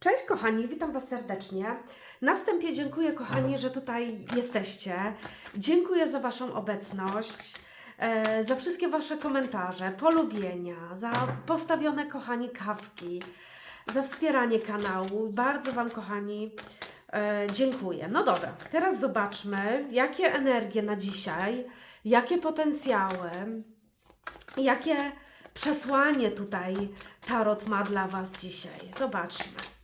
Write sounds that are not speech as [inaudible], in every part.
Cześć kochani, witam Was serdecznie. Na wstępie dziękuję kochani, że tutaj jesteście. Dziękuję za Waszą obecność, e, za wszystkie Wasze komentarze, polubienia, za postawione kochani kawki, za wspieranie kanału. Bardzo Wam kochani e, dziękuję. No dobra, teraz zobaczmy, jakie energie na dzisiaj, jakie potencjały, jakie przesłanie tutaj Tarot ma dla Was dzisiaj. Zobaczmy.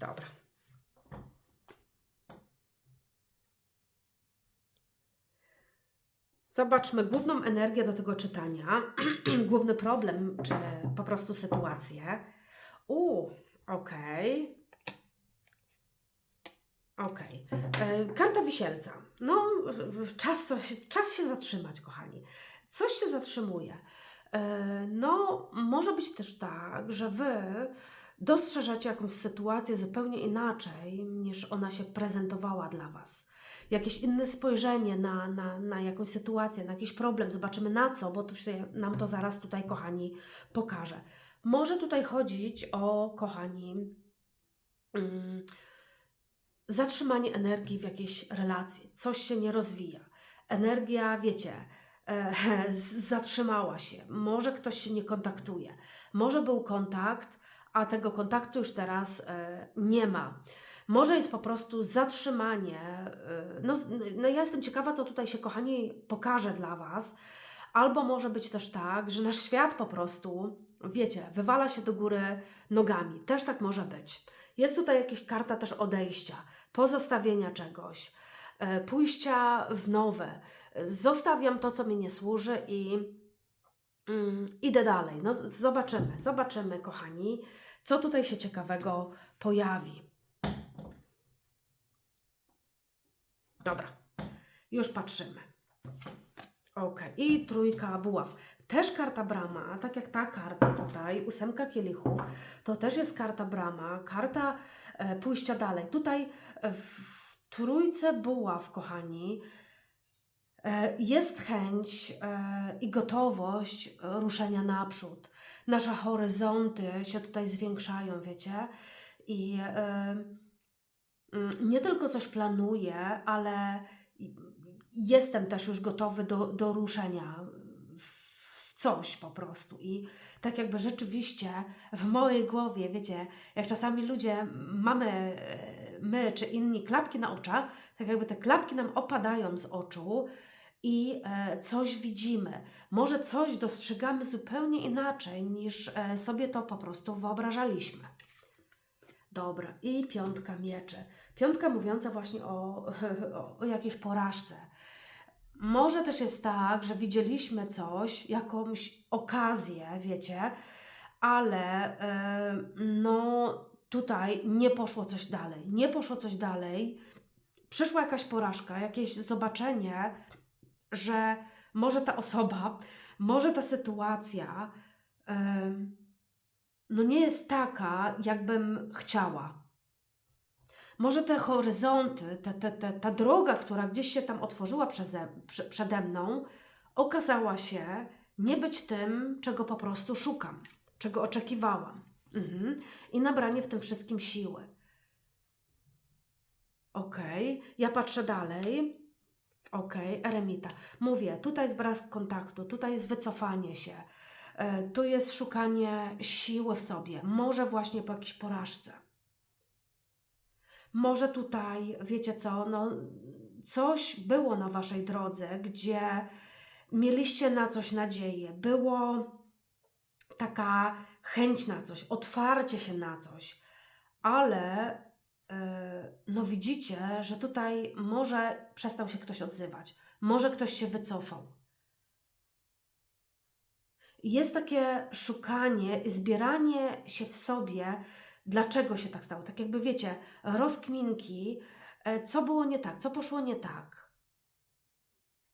Dobra. Zobaczmy główną energię do tego czytania, [clears throat] główny problem, czy po prostu sytuację. U, okej. Okej. E, Karta wisielca. No, czas, coś- czas się zatrzymać, kochani. Coś się zatrzymuje. E, No, może być też tak, że wy dostrzeżecie jakąś sytuację zupełnie inaczej, niż ona się prezentowała dla was. Jakieś inne spojrzenie na, na, na jakąś sytuację, na jakiś problem, zobaczymy na co, bo tu się nam to zaraz tutaj, kochani, pokaże. Może tutaj chodzić o, kochani, mm, zatrzymanie energii w jakiejś relacji, coś się nie rozwija. Energia, wiecie, e, [laughs] zatrzymała się, może ktoś się nie kontaktuje, może był kontakt, a tego kontaktu już teraz e, nie ma. Może jest po prostu zatrzymanie. y, No, no ja jestem ciekawa, co tutaj się, kochani, pokaże dla Was. Albo może być też tak, że nasz świat po prostu, wiecie, wywala się do góry nogami. Też tak może być. Jest tutaj jakaś karta też odejścia, pozostawienia czegoś, e, pójścia w nowe. Zostawiam to, co mi nie służy i mm, idę dalej. No, zobaczymy, zobaczymy, kochani, co tutaj się ciekawego pojawi. Dobra, już patrzymy. Ok, i trójka buław. Też karta brama, tak jak ta karta tutaj, ósemka kielichów, to też jest karta brama, karta e, pójścia dalej. Tutaj w trójce buław, kochani, jest chęć e, i gotowość ruszenia naprzód. Nasze horyzonty się tutaj zwiększają, wiecie? I e, mm, nie tylko coś planuję, ale jestem też już gotowy do, do ruszenia w coś po prostu. I tak jakby rzeczywiście w mojej głowie, wiecie, jak czasami ludzie mamy, e, my czy inni, klapki na oczach, tak jakby te klapki nam opadają z oczu i e, coś widzimy. Może coś dostrzegamy zupełnie inaczej niż e, sobie to po prostu wyobrażaliśmy. Dobra, i piątka mieczy. Piątka mówiąca właśnie [laughs] o, o, jakiejś porażce. Może też jest tak, że widzieliśmy coś, jakąś okazję, wiecie, ale e, no tutaj nie poszło coś dalej. Nie poszło coś dalej. Przyszła jakaś porażka, jakieś zobaczenie, że może ta osoba, może ta sytuacja no nie jest taka, jakbym chciała. Może te horyzonty, te, te, te, ta droga, która gdzieś się tam otworzyła przeze, prze, przede mną, okazała się nie być tym, czego po prostu szukam, czego oczekiwałam. Mhm. I nabranie w tym wszystkim siły. Okej, ja patrzę dalej. Okej, eremita. Mówię, tutaj jest brak kontaktu, tutaj jest wycofanie się, e, tu jest szukanie siły w sobie, może właśnie po jakiejś porażce. Może tutaj, wiecie co, no, coś było na waszej drodze, gdzie mieliście na coś nadzieję, było taka chęć na coś, otwarcie się na coś, ale no widzicie, że tutaj może przestał się ktoś odzywać, może ktoś się wycofał. Jest takie szukanie, zbieranie się w sobie, dlaczego się tak stało. Tak jakby wiecie, rozkminki, e, co było nie tak, co poszło nie tak.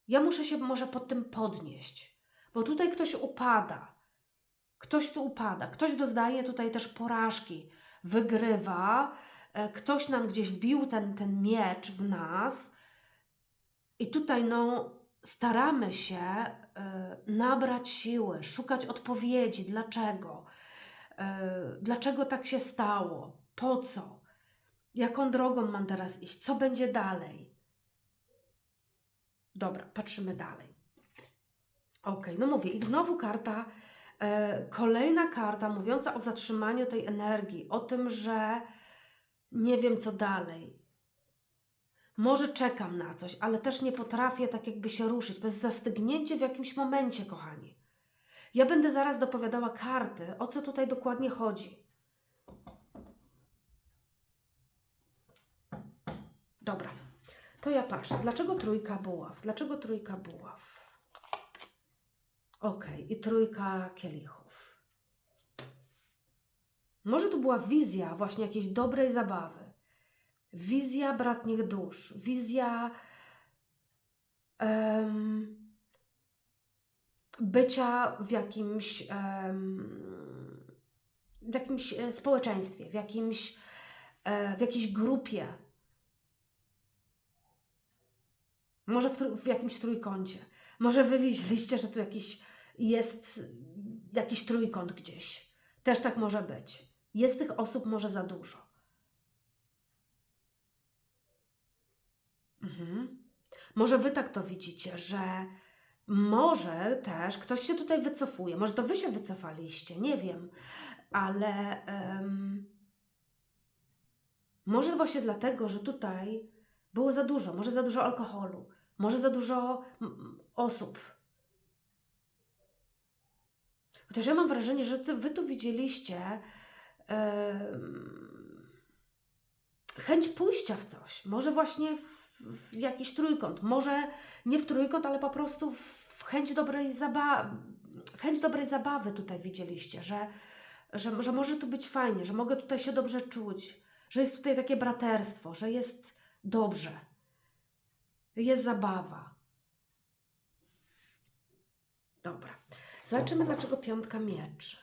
Ja muszę się może pod tym podnieść, bo tutaj ktoś upada. Ktoś tu upada, ktoś doznaje tutaj też porażki, wygrywa, ktoś nam gdzieś wbił ten, ten miecz w nas i tutaj no staramy się e, nabrać siły, szukać odpowiedzi, dlaczego, e, dlaczego tak się stało, po co, jaką drogą mam teraz iść, co będzie dalej. Dobra, patrzymy dalej. Ok, no mówię, i znowu karta, e, kolejna karta mówiąca o zatrzymaniu tej energii, o tym, że nie wiem co dalej. Może czekam na coś, ale też nie potrafię tak jakby się ruszyć. To jest zastygnięcie w jakimś momencie, kochani. Ja będę zaraz dopowiadała karty, o co tutaj dokładnie chodzi. Dobra, to ja patrzę. Dlaczego trójka buław? Dlaczego trójka buław? Ok, i trójka kielichów. Może tu była wizja właśnie jakiejś dobrej zabawy. Wizja bratnich dusz. Wizja em, bycia w jakimś, em, w jakimś e, społeczeństwie, w, jakimś, e, w jakiejś grupie. Może w, w jakimś trójkącie. Może wy widzieliście, że tu jakiś jest jakiś trójkąt gdzieś. Też tak może być. Jest tych osób może za dużo. Mhm. Może wy tak to widzicie, że może też ktoś się tutaj wycofuje. Może to wy się wycofaliście, nie wiem, ale em, może właśnie dlatego, że tutaj było za dużo, może za dużo alkoholu, może za dużo osób. Chociaż ja mam wrażenie, że wy tu widzieliście chęć pójścia w coś. Może właśnie w, w jakiś trójkąt. Może nie w trójkąt, ale po prostu w chęć dobrej zabawy. Chęć dobrej zabawy tutaj widzieliście, że, że, że może tu być fajnie, że mogę tutaj się dobrze czuć, że jest tutaj takie braterstwo, że jest dobrze, jest zabawa. Dobra. Zobaczymy, dlaczego piątka mieczy.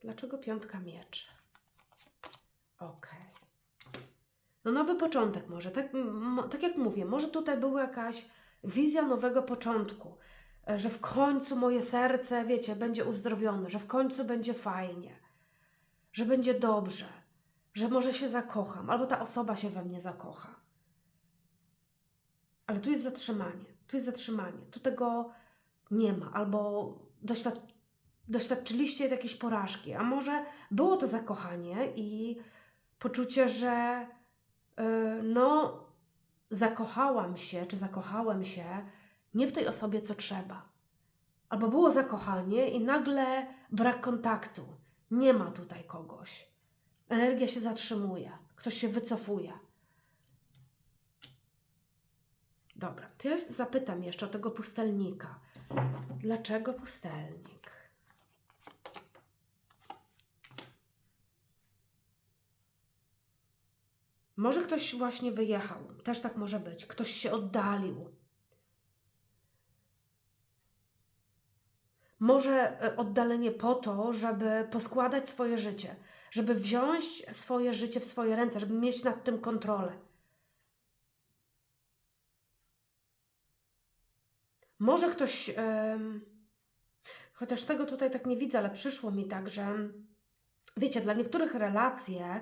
Dlaczego piątka mieczy? Okej. No nowy początek może, tak, tak jak mówię, może tutaj była jakaś wizja nowego początku, e, że w końcu moje serce, wiecie, będzie uzdrowione, że w końcu będzie fajnie, że będzie dobrze, że może się zakocham, albo ta osoba się we mnie zakocha. Ale tu jest zatrzymanie, tu jest zatrzymanie, tu tego nie ma, albo doświad doświadczyliście jakiejś porażki, a może było to zakochanie i poczucie, że yy, no, zakochałam się, czy zakochałem się nie w tej osobie, co trzeba. Albo było zakochanie i nagle brak kontaktu. Nie ma tutaj kogoś. Energia się zatrzymuje, ktoś się wycofuje. Dobra, to ja zapytam jeszcze o tego pustelnika. Dlaczego pustelnik? Może ktoś właśnie wyjechał, też tak może być. Ktoś się oddalił. Może e, oddalenie po to, żeby poskładać swoje życie, żeby wziąć swoje życie w swoje ręce, żeby mieć nad tym kontrolę. Może ktoś, em, chociaż tego tutaj tak nie widzę, ale przyszło mi tak, że wiecie, dla niektórych relacje,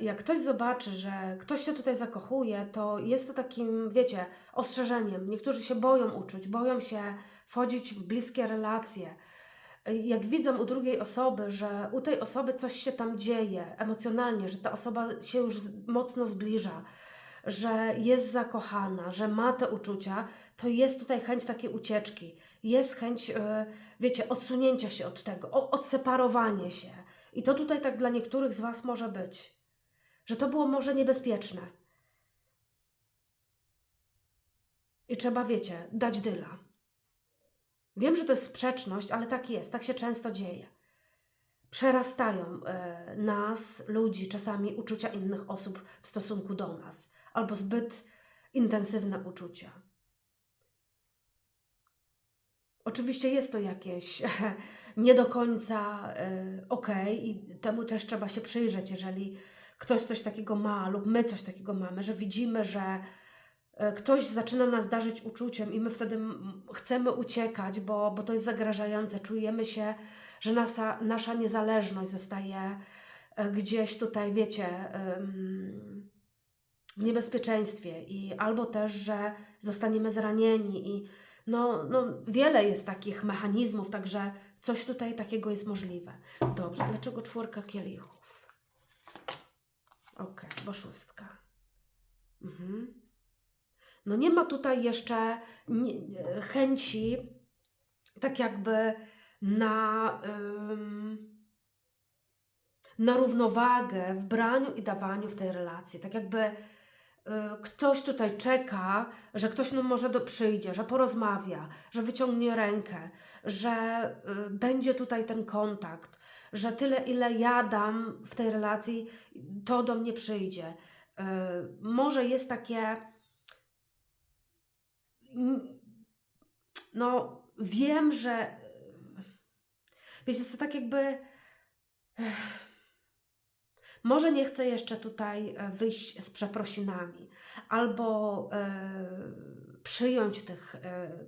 jak ktoś zobaczy, że ktoś się tutaj zakochuje, to jest to takim, wiecie, ostrzeżeniem. Niektórzy się boją uczuć, boją się wchodzić w bliskie relacje. E, Jak widzą u drugiej osoby, że u tej osoby coś się tam dzieje emocjonalnie, że ta osoba się już mocno zbliża, że jest zakochana, że ma te uczucia, to jest tutaj chęć takiej ucieczki. Jest chęć, e, wiecie, odsunięcia się od tego, o- odseparowania się. I to tutaj tak dla niektórych z Was może być, że to było może niebezpieczne. I trzeba, wiecie, dać dyla. Wiem, że to jest sprzeczność, ale tak jest, tak się często dzieje. Przerastają e, nas, ludzi, czasami uczucia innych osób w stosunku do nas, albo zbyt intensywne uczucia. Oczywiście jest to jakieś [laughs] nie do końca y, okej i temu też trzeba się przyjrzeć, jeżeli ktoś coś takiego ma lub my coś takiego mamy, że widzimy, że y, ktoś zaczyna nas darzyć uczuciem i my wtedy chcemy uciekać, bo, bo to jest zagrażające. Czujemy się, że nasza, nasza niezależność zostaje y, gdzieś tutaj, wiecie, w niebezpieczeństwie i albo też, że zostaniemy zranieni i no, no wiele jest takich mechanizmów, także coś tutaj takiego jest możliwe. Dobrze, dlaczego czwórka kielichów? Okej, bo szóstka. Mhm. No nie ma tutaj jeszcze chęci tak jakby na, ym, na równowagę w braniu i dawaniu w tej relacji. Tak jakby ktoś tutaj czeka, że ktoś no może do, przyjdzie, że porozmawia, że wyciągnie rękę, że y, będzie tutaj ten kontakt, że tyle ile ja dam w tej relacji, to do mnie przyjdzie. Y, może jest takie no wiem, że wiecie, to tak jakby może nie chcę jeszcze tutaj e, wyjść z przeprosinami, albo e, przyjąć tych e,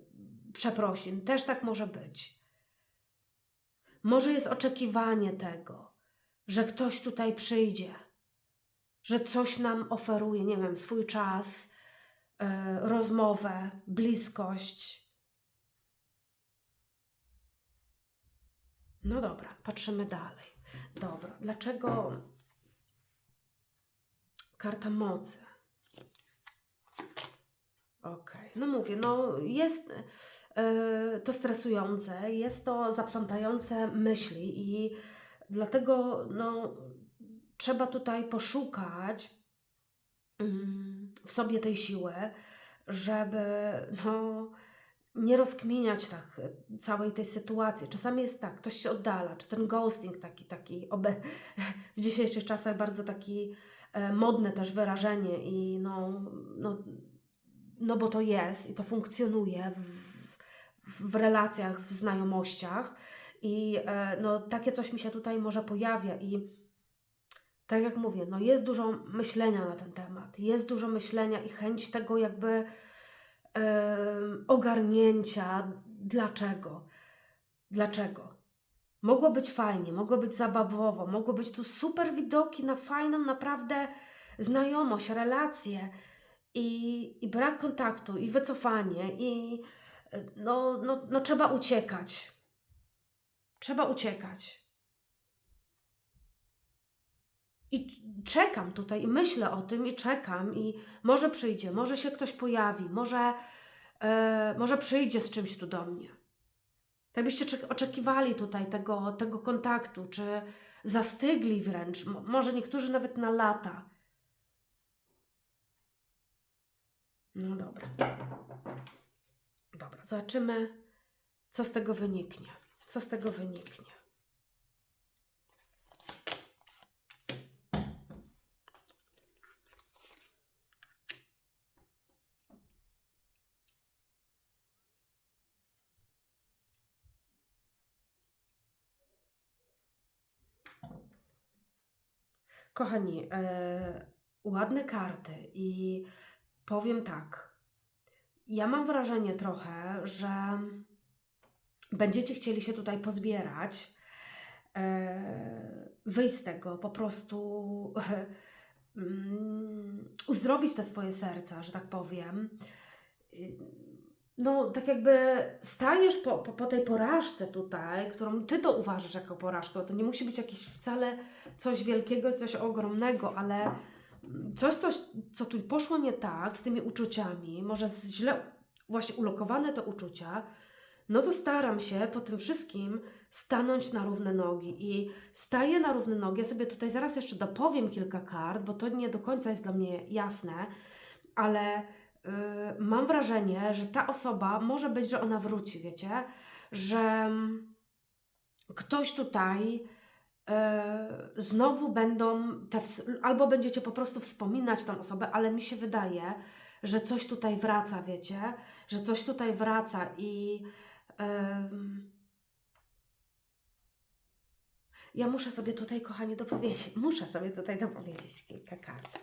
przeprosin. Też tak może być. Może jest oczekiwanie tego, że ktoś tutaj przyjdzie, że coś nam oferuje, nie wiem, swój czas, rozmowę, bliskość. No dobra, patrzymy dalej. Dobra, dlaczego karta mocy? Okej, no mówię, no jest e, to stresujące, jest to zaprzątające myśli i dlatego no, trzeba tutaj poszukać mm, w sobie tej siły, żeby no, nie rozkminiać tak całej tej sytuacji. Czasami jest tak, ktoś się oddala, czy ten ghosting taki, taki obe... [laughs] w dzisiejszych czasach bardzo taki modne też wyrażenie i no, no, no bo to jest i to funkcjonuje w, w relacjach, w znajomościach. I e, no takie coś mi się tutaj może pojawia i tak jak mówię, no jest dużo myślenia na ten temat, jest dużo myślenia i chęć tego jakby em, ogarnięcia, dlaczego, dlaczego. Mogło być fajnie, mogło być zabawowo, mogło być tu super widoki na fajną naprawdę znajomość, relacje i, i brak kontaktu, i wycofanie, i no, no, no trzeba uciekać. Trzeba uciekać. I czekam tutaj i myślę o tym i czekam i może przyjdzie, może się ktoś pojawi, może, e, może przyjdzie z czymś tu do mnie. Tak byście czek- oczekiwali tutaj tego, tego kontaktu, czy zastygli wręcz, mo- może niektórzy nawet na lata. No dobra. Dobra, zobaczymy, co z tego wyniknie. Co z tego wyniknie. Kochani, e, ładne karty i powiem tak. Ja mam wrażenie trochę, że będziecie chcieli się tutaj pozbierać, e, wyjść z tego, po prostu [laughs] mm, uzdrowić te swoje serca, że tak powiem. No, tak jakby stajesz po, po, po tej porażce tutaj, którą ty to uważasz jako porażkę. To nie musi być jakieś wcale coś wielkiego, coś ogromnego, ale coś, coś, co tu poszło nie tak z tymi uczuciami, może źle właśnie ulokowane te uczucia, no to staram się po tym wszystkim stanąć na równe nogi i staję na równe nogi. Ja sobie tutaj zaraz jeszcze dopowiem kilka kart, bo to nie do końca jest dla mnie jasne, ale y, mam wrażenie, że ta osoba może być, że ona wróci, wiecie, że ktoś tutaj znowu będą te, albo będziecie po prostu wspominać tą osobę, ale mi się wydaje, że coś tutaj wraca, wiecie, że coś tutaj wraca i ja muszę sobie tutaj, kochani, dopowiedzieć. [laughs] Muszę sobie tutaj dopowiedzieć kilka kart.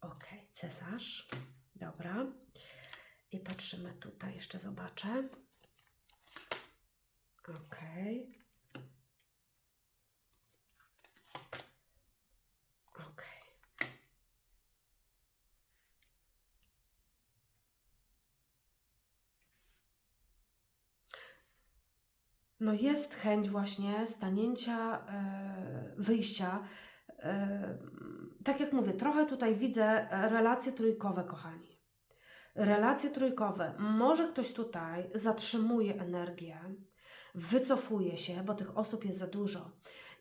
Ok, cesarz. Dobra. I patrzymy tutaj, jeszcze zobaczę. Ok. Ok. No jest chęć właśnie stanięcia, e, wyjścia. E, tak jak mówię, trochę tutaj widzę relacje trójkowe, kochani. Relacje trójkowe. Może ktoś tutaj zatrzymuje energię, wycofuje się, bo tych osób jest za dużo.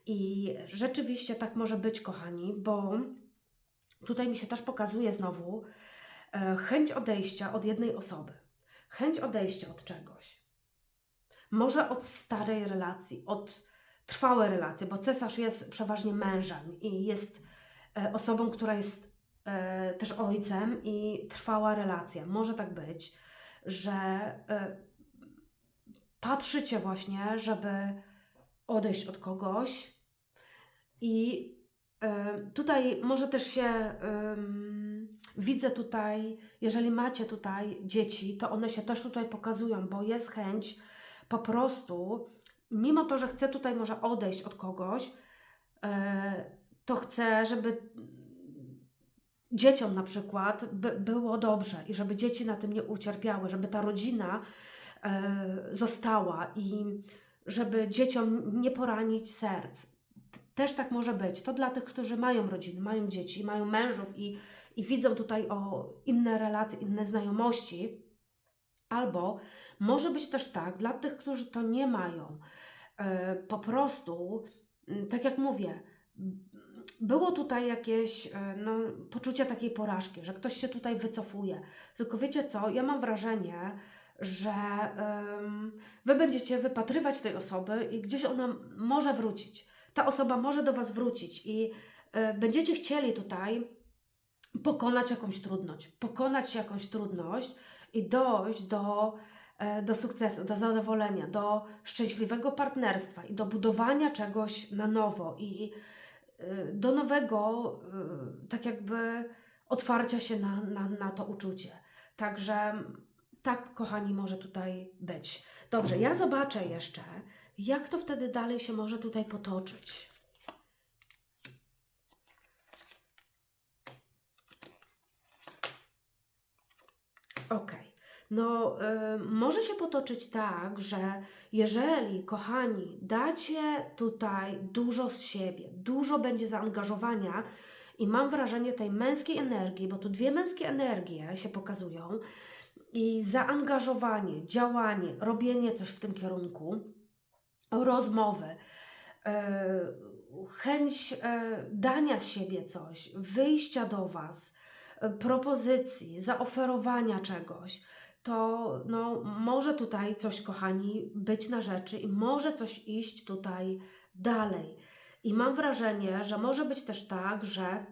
I rzeczywiście tak może być, kochani, bo tutaj mi się też pokazuje znowu e, chęć odejścia od jednej osoby. Chęć odejścia od czegoś. Może od starej relacji, od trwałej relacji, bo cesarz jest przeważnie mężem i jest e, osobą, która jest e, też ojcem i trwała relacja. Może tak być, że e, patrzycie właśnie, żeby odejść od kogoś i tutaj może też się widzę tutaj, jeżeli macie tutaj dzieci, to one się też tutaj pokazują, bo jest chęć po prostu, mimo to, że chcę tutaj może odejść od kogoś, e, to chcę, żeby dzieciom na przykład by, było dobrze i żeby dzieci na tym nie ucierpiały, żeby ta rodzina e, została i żeby dzieciom nie poranić serc. Też tak może być. To dla tych, którzy mają rodziny, mają dzieci, mają mężów i, i widzą tutaj o inne relacje, inne znajomości. Albo może być też tak, dla tych, którzy to nie mają, e, po prostu, m, tak jak mówię, było tutaj jakieś e, no, poczucie takiej porażki, że ktoś się tutaj wycofuje. Tylko wiecie co, ja mam wrażenie, że em, wy będziecie wypatrywać tej osoby i gdzieś ona może wrócić. Ta osoba może do was wrócić i e, będziecie chcieli tutaj pokonać jakąś trudność, pokonać jakąś trudność i dojść do, e, do sukcesu, do zadowolenia, do szczęśliwego partnerstwa i do budowania czegoś na nowo i e, do nowego, e, tak jakby otwarcia się na, na, na to uczucie. Także tak, kochani, może tutaj być. Dobrze, ja zobaczę jeszcze, jak to wtedy dalej się może tutaj potoczyć. Okej. No, y, może się potoczyć tak, że jeżeli, kochani, dacie tutaj dużo z siebie, dużo będzie zaangażowania i mam wrażenie tej męskiej energii, bo tu dwie męskie energie się pokazują i zaangażowanie, działanie, robienie coś w tym kierunku, rozmowy, y, chęć y, dania z siebie coś, wyjścia do Was, propozycji, zaoferowania czegoś, to no, może tutaj coś, kochani, być na rzeczy i może coś iść tutaj dalej. I mam wrażenie, że może być też tak, że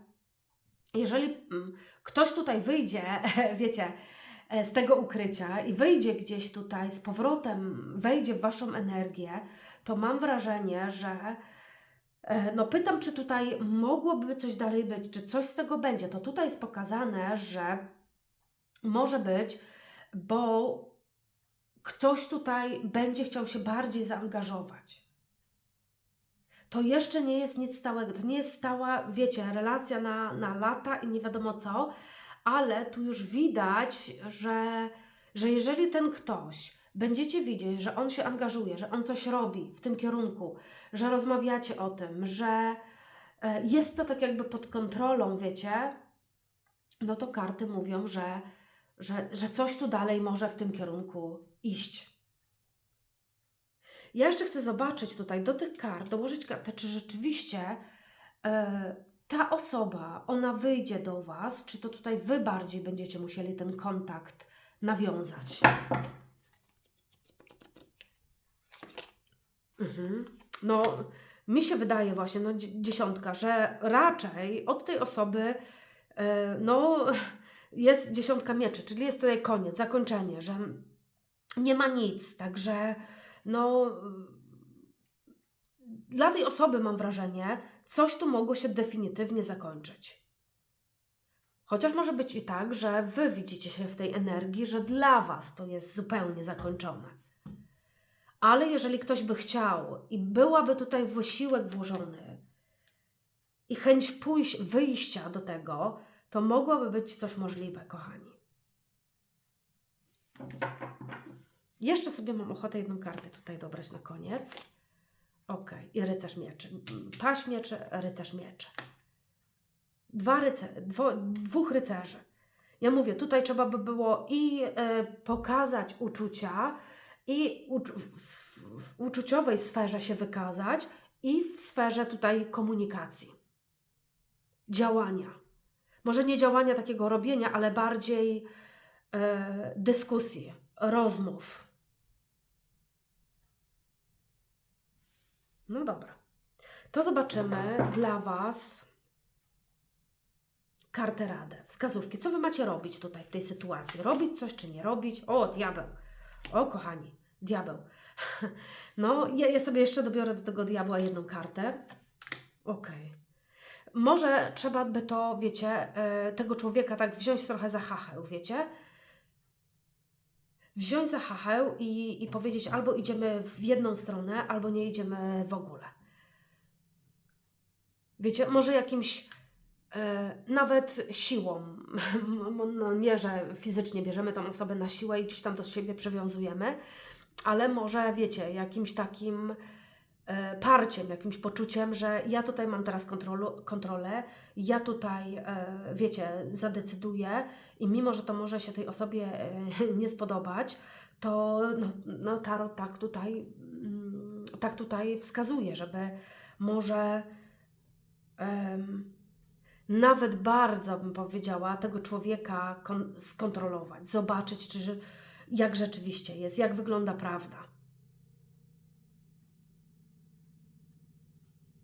jeżeli mm, ktoś tutaj wyjdzie, [laughs] wiecie, e, z tego ukrycia i wyjdzie gdzieś tutaj z powrotem, wejdzie w Waszą energię, to mam wrażenie, że no pytam, czy tutaj mogłoby coś dalej być, czy coś z tego będzie. To tutaj jest pokazane, że może być, bo ktoś tutaj będzie chciał się bardziej zaangażować. To jeszcze nie jest nic stałego, to nie jest stała, wiecie, relacja na, na lata i nie wiadomo co, ale tu już widać, że, że jeżeli ten ktoś będziecie widzieć, że on się angażuje, że on coś robi w tym kierunku, że rozmawiacie o tym, że e, jest to tak jakby pod kontrolą, wiecie, no to karty mówią, że, że, że coś tu dalej może w tym kierunku iść. Ja jeszcze chcę zobaczyć tutaj do tych kart, dołożyć kartę, czy rzeczywiście e, ta osoba, ona wyjdzie do Was, czy to tutaj Wy bardziej będziecie musieli ten kontakt nawiązać. Mhm. No, mi się wydaje właśnie, no dzie- dziesiątka, że raczej od tej osoby, e, no, jest dziesiątka mieczy, czyli jest tutaj koniec, zakończenie, że nie ma nic, także no dla tej osoby mam wrażenie, coś tu mogło się definitywnie zakończyć. Chociaż może być i tak, że wy widzicie się w tej energii, że dla was to jest zupełnie zakończone. Ale jeżeli ktoś by chciał i byłaby tutaj wysiłek włożony i chęć pójść, wyjścia do tego, to mogłoby być coś możliwe, kochani. Jeszcze sobie mam ochotę jedną kartę tutaj dobrać na koniec. Ok, i rycerz mieczy. Paź mieczy, rycerz mieczy. Dwa ryce, dwo, dwóch rycerzy. Ja mówię, tutaj trzeba by było i e, pokazać uczucia, i ucz- w, w, w uczuciowej sferze się wykazać, i w sferze tutaj komunikacji, działania. Może nie działania takiego robienia, ale bardziej e, dyskusji, rozmów. No dobra. To zobaczymy dla Was kartę radę, wskazówki. Co Wy macie robić tutaj w tej sytuacji? Robić coś czy nie robić? O, diabeł. O, kochani, diabeł. [laughs] No, ja, ja sobie jeszcze dobiorę do tego diabła jedną kartę. Okej. Może trzeba by to, wiecie, e, tego człowieka tak wziąć trochę za chachę, wiecie? Wziąć za chachę i, i powiedzieć albo idziemy w jedną stronę, albo nie idziemy w ogóle. Wiecie, może jakimś nawet siłą, [laughs] no nie, że fizycznie bierzemy tą osobę na siłę i gdzieś tam do siebie przywiązujemy, ale może wiecie, jakimś takim e, parciem, jakimś poczuciem, że ja tutaj mam teraz kontrolu, kontrolę, ja tutaj, e, wiecie, zadecyduję i mimo, że to może się tej osobie e, [laughs] nie spodobać, to no, no tarot tak tutaj, mm, tak tutaj wskazuje, żeby może em, nawet bardzo bym powiedziała tego człowieka kon- skontrolować, zobaczyć, czy, jak rzeczywiście jest, jak wygląda prawda.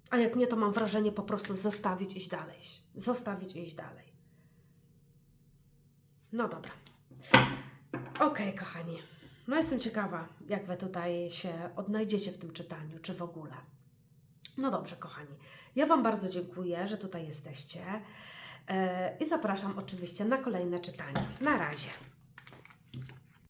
A jak nie, to mam wrażenie po prostu zostawić iść dalej. Zostawić iść dalej. No dobra. Okej, kochani. No jestem ciekawa, jak Wy tutaj się odnajdziecie w tym czytaniu, czy w ogóle. No dobrze, kochani. Ja Wam bardzo dziękuję, że tutaj jesteście. E, I zapraszam oczywiście na kolejne czytanie. Na razie.